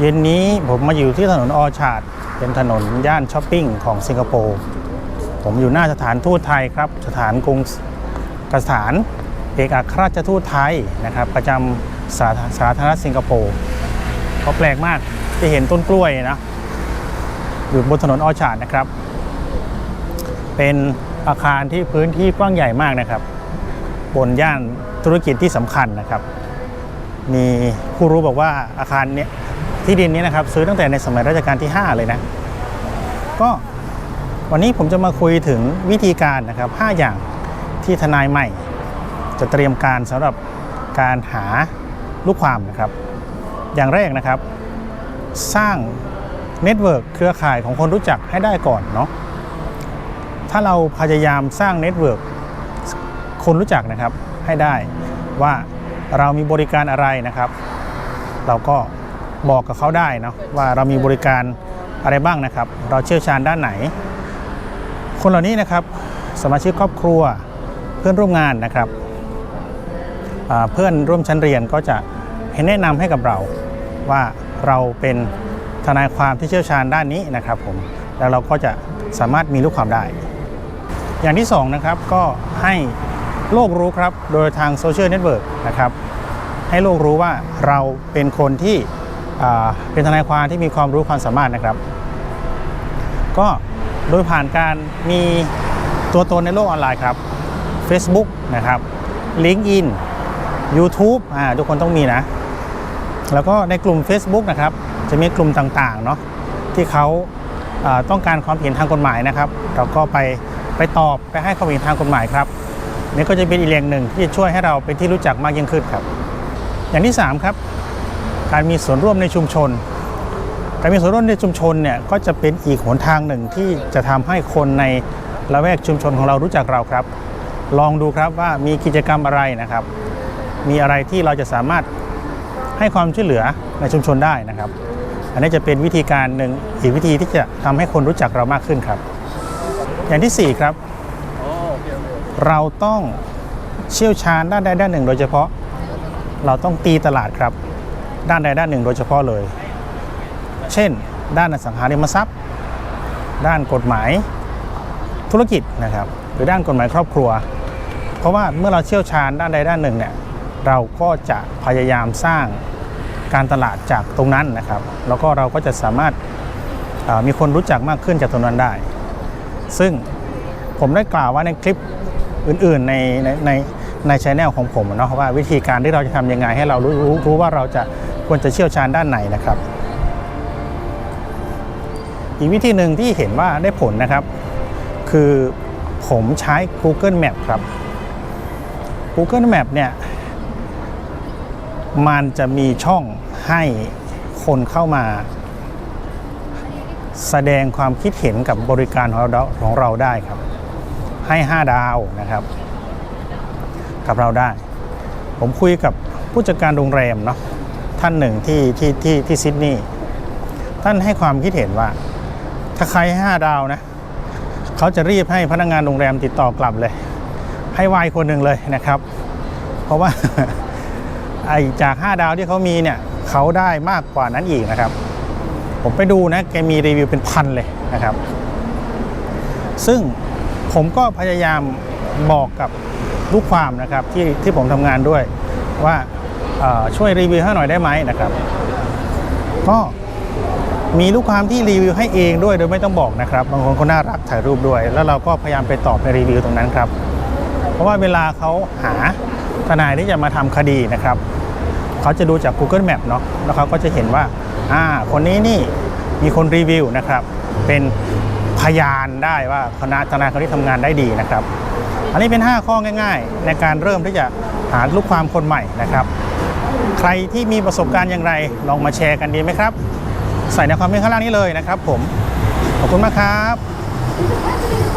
เย็นนี้ผมมาอยู่ที่ถนนออชาร์ดเป็นถนนย่านช้อปปิ้งของสิงคโปร์ ผมอยู่หน้าสถานทูตไทยครับ สถานกรุงสถาน เอกอัครราชทูตไทยนะครับ ประจำสาสาธารณรัฐสิงคโปร์ก็แปลกมากที่เห็นต้นกล้วยนะ อยู่บนถนนออชาร์ดนะครับ เป็นอาคารที่พื้นที่กว้างใหญ่มากนะครับ บนย่านธุรกิจที่สำคัญนะครับ มีผู้รู้บอกว่าอาคารเนี้ย ที่ดินนี้นะครับซื้อตั้งแต่ในสมัยรัชกาลที่ 5 เลยนะ ก็วันนี้ผมจะมาคุยถึงวิธีการนะครับ 5 อย่างที่ทนายใหม่ จะเตรียมการสำหรับการหาลูกความนะครับ อย่างแรกนะครับ สร้างเน็ตเวิร์กเครือข่ายของคนรู้จักให้ได้ก่อนเนาะถ้าเราพยายามสร้างเน็ตเวิร์กคนรู้จักนะครับให้ได้ว่าเรามีบริการอะไรนะครับ เราก็ บอกกับเขาได้เนาะว่าเรามีบริการอะไรบ้างนะครับ เราเชี่ยวชาญด้านไหน คนเหล่านี้นะครับสมาชิกครอบครัวเพื่อนร่วมงานนะครับเพื่อนร่วมชั้นเรียนก็จะให้แนะนำให้กับเราว่าเราเป็นทนายความที่เชี่ยวชาญด้านนี้นะครับผมแล้วเราก็จะสามารถมีลูกความได้ อย่างที่สองนะครับก็ให้โลกรู้ครับโดยทางโซเชียลเน็ตเวิร์กนะครับให้โลกรู้ว่าเราเป็นคนที่ เป็นทนายความที่มีความรู้ความสามารถนะครับ ก็โดยผ่านการมีตัวตนในโลกออนไลน์ครับ Facebook นะครับ LinkedIn YouTube อ่าทุกคนต้องมีนะ แล้วก็ในกลุ่ม Facebook นะครับ จะมีกลุ่มต่างๆเนาะที่เขาาต้องการความเห็นทางกฎหมายนะครับ เราก็ไปไปตอบไปให้ความเห็นทางกฎหมายครับนี่ก็จะเป็นอีกแรงหนึ่งที่จะช่วยให้เราเป็นที่รู้จักมากยิ่งขึ้นครับ อย่างที่ 3 ครับ การมีส่วนร่วมในชุมชน การมีส่วนร่วมในชุมชนเนี่ยก็จะเป็นอีกหนทางหนึ่งที่จะทำให้คนในละแวกชุมชนของเรารู้จักเราครับ ลองดูครับว่ามีกิจกรรมอะไรนะครับ มีอะไรที่เราจะสามารถให้ความช่วยเหลือในชุมชนได้นะครับ อันนี้จะเป็นวิธีการหนึ่งอีกวิธีที่จะทำให้คนรู้จักเรามากขึ้นครับ อย่างที่ 4 ครับ เราต้องเชี่ยวชาญด้านใดด้านหนึ่ง โดยเฉพาะเราต้องตีตลาดครับ ด้านใดด้านหนึ่งโดยเฉพาะเลย เช่น ด้านอสังหาริมทรัพย์ ด้านกฎหมายธุรกิจนะครับ หรือด้านกฎหมายครอบครัว เพราะว่าเมื่อเราเชี่ยวชาญด้านใดด้านหนึ่งเนี่ยเราก็จะพยายามสร้างการตลาดจากตรงนั้นนะครับ แล้วก็เราก็จะสามารถมีคนรู้จักมากขึ้นจากตรงนั้นได้ ซึ่งผมได้กล่าวว่าในคลิปอื่นๆในในในในชแนลของผมเนาะว่าวิธีการที่เราจะทำยังไงให้เรารู้รู้ว่าเราจะ ควรจะเชี่ยวชาญด้านไหนนะครับ อีกวิธีหนึ่งที่เห็นว่าได้ผลนะครับ คือผมใช้ Google Map ครับ Google Map เนี่ยมันจะมีช่องให้คนเข้ามา แสดงความคิดเห็นกับบริการของเราของเราได้ครับ ให้ 5 ดาวนะครับ กับเราได้ ผมคุยกับผู้จัดการโรงแรมเนาะ ท่านหนึ่งที่ที่ที่ที่ซิดนีย์ท่านให้ความคิดเห็นว่า ถ้าใครห้5ดาวนะเขาจะรีบให้พนักงานโรงแรมติดต่อกลับเลย ให้ไวคนหนึ่งเลยนะครับ เพราะว่าไอจาก 5 ดาวที่เขามีเนี่ยเขาได้มากกว่านั้นอีกนะครับ ผมไปดูนะแกมีรีวิวเป็นพันเลยนะครับ ซึ่งผมก็พยายามบอกกับลูกความนะครับที่ที่ผมทำงานด้วยว่า ช่วยรีวิวให้หน่อยได้ไหมนะครับ ก็มีลูกความที่รีวิวให้เองด้วยโดยไม่ต้องบอกนะครับ บางคนเขาน่ารักถ่ายรูปด้วย แล้วเราก็พยายามไปตอบในรีวิวตรงนั้นครับ เพราะว่าเวลาเขาหาทนายที่จะมาทำคดีนะครับเขาจะดูจาก Google Map เนาะแล้วเขาก็จะเห็นว่าอ่าคนนี้นี่มีคนรีวิวนะครับ เป็นพยานได้ว่าคณะทนายคนนี้ทำงานได้ดีนะครับ อันนี้เป็น 5 ข้อง่าย ๆ ในการเริ่มที่จะหาลูกความคนใหม่นะครับ ใครที่มีประสบการณ์อย่างไร ลองมาแชร์กันดีไหมครับ ใส่ในความเมนต์ข้างล่างนี้เลยนะครับผม ขอบคุณมากครับ